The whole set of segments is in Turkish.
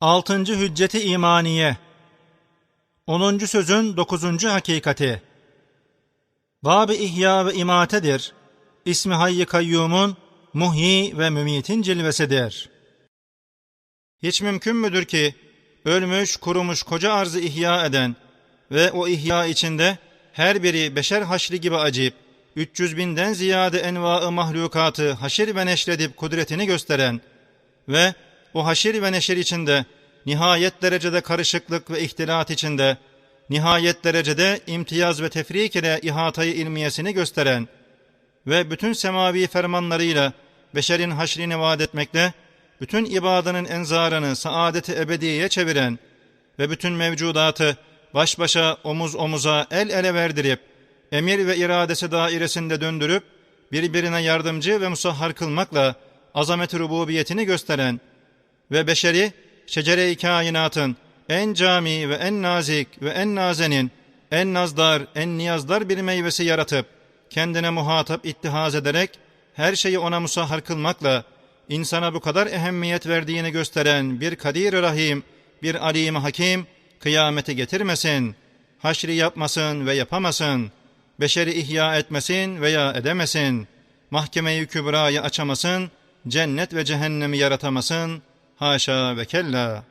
Altıncı Hücceti İmaniye 10. sözün 9. hakikati Bab-ı İhya ve İmatedir. İsmi Hayy Kayyum'un muhyi ve mümitin cilvesidir. Hiç mümkün müdür ki ölmüş, kurumuş koca arzı ihya eden ve o ihya içinde her biri beşer haşri gibi acip, 300 binden ziyade enva-ı mahlukatı haşir ve neşredip kudretini gösteren ve o haşir ve neşir içinde nihayet derecede karışıklık ve ihtilat içinde nihayet derecede imtiyaz ve tefrik ile ihatayı ilmiyesini gösteren ve bütün semavi fermanlarıyla beşerin haşrini vaat etmekle bütün ibadının enzarını saadeti ebediye çeviren ve bütün mevcudatı baş başa omuz omuza el ele verdirip emir ve iradesi dairesinde döndürüp birbirine yardımcı ve musahhar kılmakla azamet-i rububiyetini gösteren ve beşeri şecere-i kainatın en cami ve en nazik ve en nazenin, en nazdar, en niyazdar bir meyvesi yaratıp, kendine muhatap ittihaz ederek, her şeyi ona musahhar kılmakla, insana bu kadar ehemmiyet verdiğini gösteren bir kadir Rahim, bir alim Hakim, kıyameti getirmesin, haşri yapmasın ve yapamasın, beşeri ihya etmesin veya edemesin, mahkeme-i kübrayı açamasın, cennet ve cehennemi yaratamasın, haşa ve kella.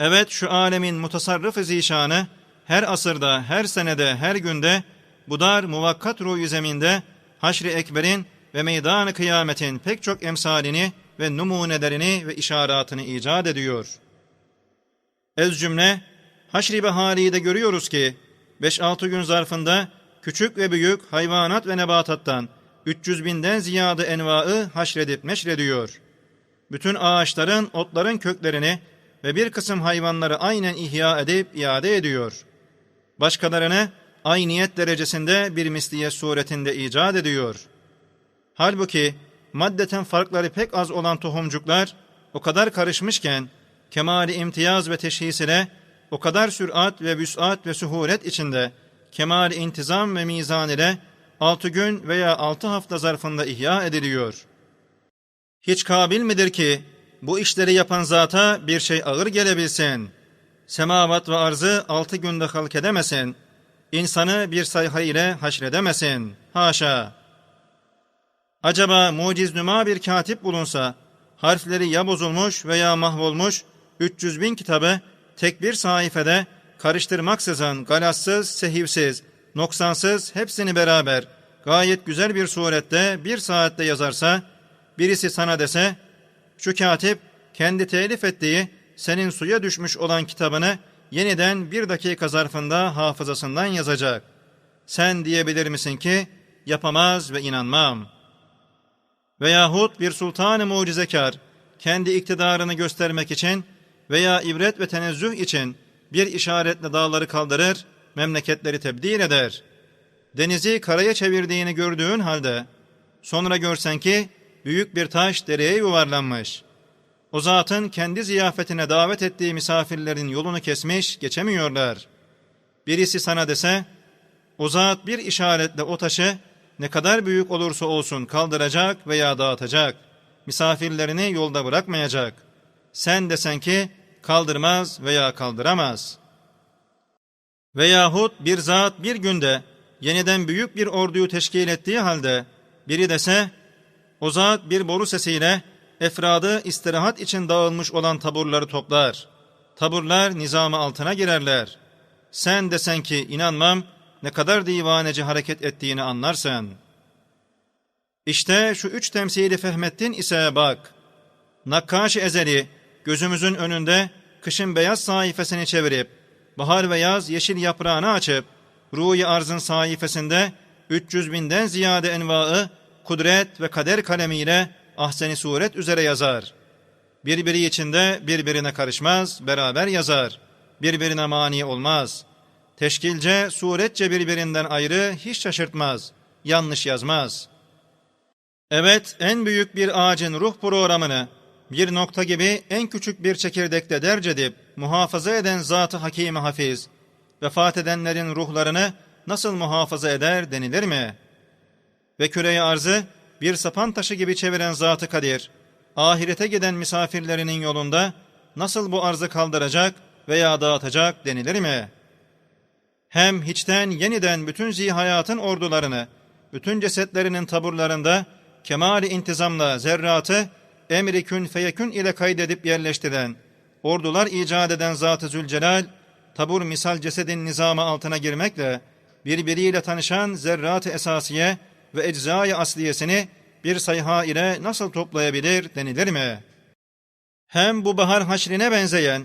Evet şu alemin mutasarrıf zişanı her asırda, her senede, her günde bu dar muvakkat ruyu zeminde haşri ekberin ve meydan kıyametin pek çok emsalini ve numunelerini ve işaratını icat ediyor. Ez cümle haşri behaliyi de görüyoruz ki 5-6 gün zarfında küçük ve büyük hayvanat ve nebatattan 300 binden ziyade envaı haşredip meşrediyor. Bütün ağaçların, otların köklerini ve bir kısım hayvanları aynen ihya edip iade ediyor. Başkalarını ayniyet derecesinde bir misliye suretinde icat ediyor. Halbuki maddeten farkları pek az olan tohumcuklar o kadar karışmışken kemali imtiyaz ve teşhis ile o kadar sürat ve vüsat ve suhuret içinde kemali intizam ve mizan ile altı gün veya altı hafta zarfında ihya ediliyor. Hiç kabil midir ki bu işleri yapan zata bir şey ağır gelebilsin. Semavat ve arzı altı günde halk edemesin. İnsanı bir sayha ile haşredemesin. Haşa! Acaba muciz nüma bir katip bulunsa, harfleri ya bozulmuş veya mahvolmuş 300 bin kitabı tek bir sayfede karıştırmaksızın, galassız, sehivsiz, noksansız hepsini beraber gayet güzel bir surette bir saatte yazarsa, birisi sana dese, şu katip kendi telif ettiği senin suya düşmüş olan kitabını yeniden bir dakika zarfında hafızasından yazacak. Sen diyebilir misin ki yapamaz ve inanmam. Veyahut bir sultan-ı mucizekar kendi iktidarını göstermek için veya ibret ve tenezzüh için bir işaretle dağları kaldırır, memleketleri tebdil eder. Denizi karaya çevirdiğini gördüğün halde sonra görsen ki büyük bir taş dereye yuvarlanmış. O zatın kendi ziyafetine davet ettiği misafirlerin yolunu kesmiş, geçemiyorlar. Birisi sana dese, o zat bir işaretle o taşı ne kadar büyük olursa olsun kaldıracak veya dağıtacak. Misafirlerini yolda bırakmayacak. Sen desen ki kaldırmaz veya kaldıramaz. Veyahut bir zat bir günde yeniden büyük bir orduyu teşkil ettiği halde biri dese o bir boru sesiyle efradı istirahat için dağılmış olan taburları toplar. Taburlar nizamı altına girerler. Sen desen ki inanmam ne kadar divaneci hareket ettiğini anlarsın. İşte şu üç temsili Fehmettin ise bak. Nakkaş ezeli gözümüzün önünde kışın beyaz sayfasını çevirip bahar ve yaz yeşil yaprağını açıp ruhi arzın sayfasında 300 binden ziyade envaı kudret ve kader kalemiyle ahseni suret üzere yazar. Birbiri içinde birbirine karışmaz, beraber yazar. Birbirine mani olmaz. Teşkilce, suretçe birbirinden ayrı hiç şaşırtmaz. Yanlış yazmaz. Evet, en büyük bir ağacın ruh programını bir nokta gibi en küçük bir çekirdekte derc edip muhafaza eden Zat-ı Hakim-i Hafiz, vefat edenlerin ruhlarını nasıl muhafaza eder denilir mi?'' Ve küreyi arzı bir sapan taşı gibi çeviren Zat-ı Kadir, ahirete giden misafirlerinin yolunda nasıl bu arzı kaldıracak veya dağıtacak denilir mi? Hem hiçten yeniden bütün zihayatın ordularını, bütün cesetlerinin taburlarında kemali intizamla zerratı emri kün feyekün ile kaydedip yerleştiren, ordular icat eden Zat-ı Zülcelal, tabur misal cesedin nizamı altına girmekle, birbiriyle tanışan zerrat-ı esasiye ve eczai asliyesini bir sayha ile nasıl toplayabilir denilir mi? Hem bu bahar haşrine benzeyen,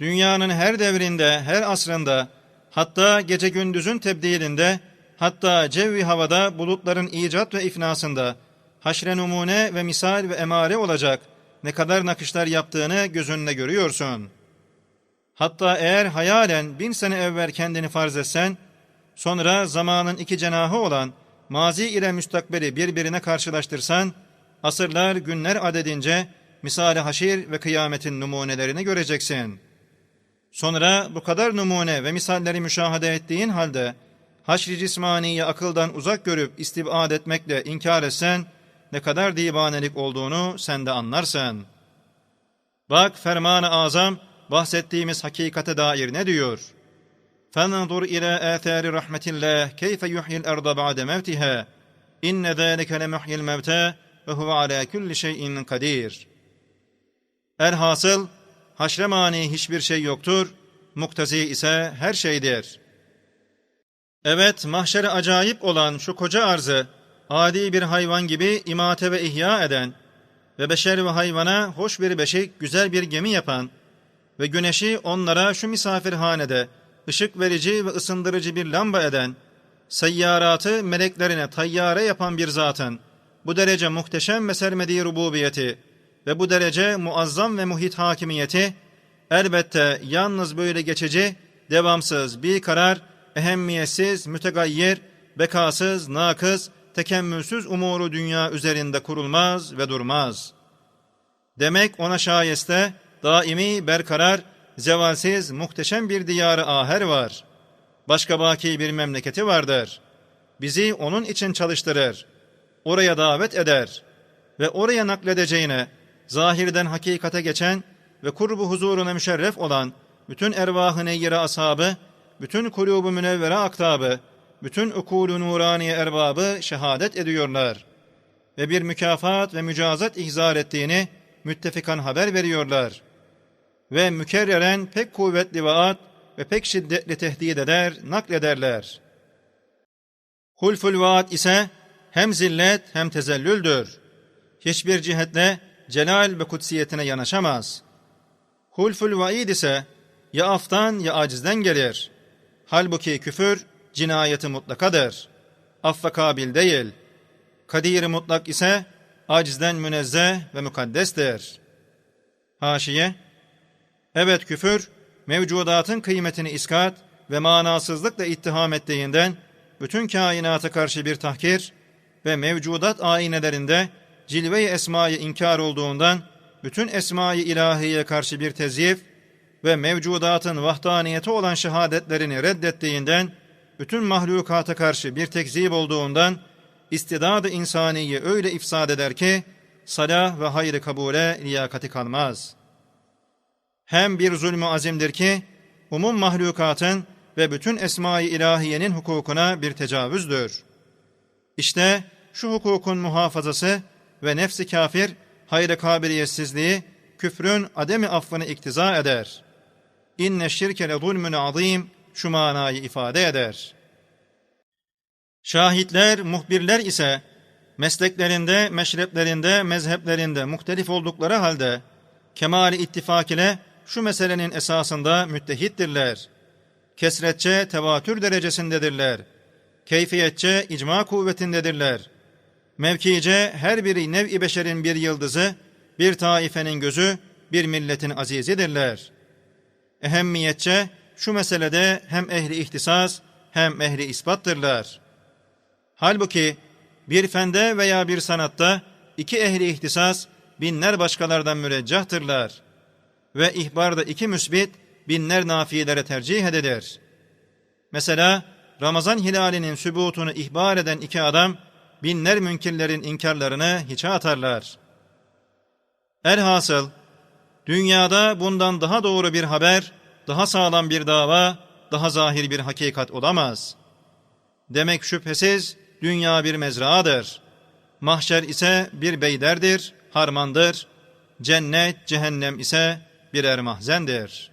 dünyanın her devrinde, her asrında, hatta gece gündüzün tebdilinde, hatta cevvi havada bulutların icat ve ifnasında, haşre numune ve misal ve emare olacak ne kadar nakışlar yaptığını gözünle görüyorsun. Hatta eğer hayalen bin sene evvel kendini farz etsen, sonra zamanın iki cenahı olan mazi ile müstakbeli birbirine karşılaştırsan, asırlar günler adedince misali haşir ve kıyametin numunelerini göreceksin. Sonra bu kadar numune ve misalleri müşahede ettiğin halde, haşri cismaniyi akıldan uzak görüp istibad etmekle inkar etsen, ne kadar divanelik olduğunu sen de anlarsın. Bak ferman-ı azam bahsettiğimiz hakikate dair ne diyor? فَنَنْظُرْ إِلَى آثَارِ رَحْمَةِ اللّٰهِ كَيْفَ يُحْيِ الْأَرْضَ بَعْدَ مَوْتِهَا إِنَّ ذَٰلِكَ لَمُحْيِ الْمَوْتَى وَهُوَ عَلَى كُلِّ شَيْءٍ قَدِيرٌ Elhasıl haşre mani hiçbir şey yoktur, muktazi ise her şeydir. Evet, mahşere acayip olan şu koca arzı, adi bir hayvan gibi imate ve ihya eden ve beşer ve hayvana hoş bir beşik, güzel bir gemi yapan ve güneşi onlara şu misafirhanede ışık verici ve ısındırıcı bir lamba eden, seyyaratı meleklerine tayyare yapan bir zatın, bu derece muhteşem ve sermediği rububiyeti ve bu derece muazzam ve muhit hakimiyeti, elbette yalnız böyle geçici, devamsız, bir karar, ehemmiyetsiz, mütegayyir, bekasız, nakız, tekemmülsüz umuru dünya üzerinde kurulmaz ve durmaz. Demek ona şayeste daimi, berkarar, zevalsiz, muhteşem bir diyarı aher var. Başka baki bir memleketi vardır. Bizi onun için çalıştırır. Oraya davet eder. Ve oraya nakledeceğine, zahirden hakikate geçen ve kurbu huzuruna müşerref olan bütün ervah-ı neyyire ashabı, bütün kulubu münevvere aktabı, bütün ukulu nuraniye erbabı şehadet ediyorlar. Ve bir mükafat ve mücazat ihzar ettiğini müttefikan haber veriyorlar. Ve mükerreren pek kuvvetli vaat ve pek şiddetli tehdit eder, naklederler. Hulful vaat ise hem zillet hem tezellüldür. Hiçbir cihetle celal ve kutsiyetine yanaşamaz. Hulful vaid ise ya aftan ya acizden gelir. Halbuki küfür cinayeti mutlakadır. Affa kabil değil. Kadir mutlak ise acizden münezzeh ve mukaddestir. Haşiye Evet küfür mevcudatın kıymetini iskat ve manasızlıkla ittiham ettiğinden bütün kainata karşı bir tahkir ve mevcudat aynelerinde cilve-i esmayı inkar olduğundan bütün esmayı ilahiye karşı bir tezyif ve mevcudatın vahdaniyeti olan şehadetlerini reddettiğinden bütün mahlukata karşı bir tekzip olduğundan istidadı insaniyi öyle ifsad eder ki salah ve hayrı kabule liyakati kalmaz. Hem bir zulmü azimdir ki umum mahlukatın ve bütün esma-i ilahiyenin hukukuna bir tecavüzdür. İşte şu hukukun muhafazası ve nefsi kafir hayır kabiliyetsizliği küfrün ademi affını iktiza eder. İnne şirke le zulmün azim şu manayı ifade eder. Şahitler, muhbirler ise mesleklerinde, meşreplerinde, mezheplerinde muhtelif oldukları halde kemali ittifak ile şu meselenin esasında müttehittirler. Kesretçe tevatür derecesindedirler. Keyfiyetçe icma kuvvetindedirler. Mevkice her biri nev-i beşerin bir yıldızı, bir taifenin gözü, bir milletin azizidirler. Ehemmiyetçe şu meselede hem ehli ihtisas hem ehli ispattırlar. Halbuki bir fende veya bir sanatta iki ehli ihtisas binler başkalardan müreccahtırlar. Ve ihbarda iki müsbit binler nafilere tercih edilir. Mesela Ramazan hilalinin sübutunu ihbar eden iki adam binler münkirlerin inkarlarını hiçe atarlar. Elhasıl Dünyada bundan daha doğru bir haber, daha sağlam bir dava, daha zahir bir hakikat olamaz. Demek şüphesiz dünya bir mezraadır. Mahşer ise bir beyderdir, harmandır. Cennet, cehennem ise birer mahzendir.''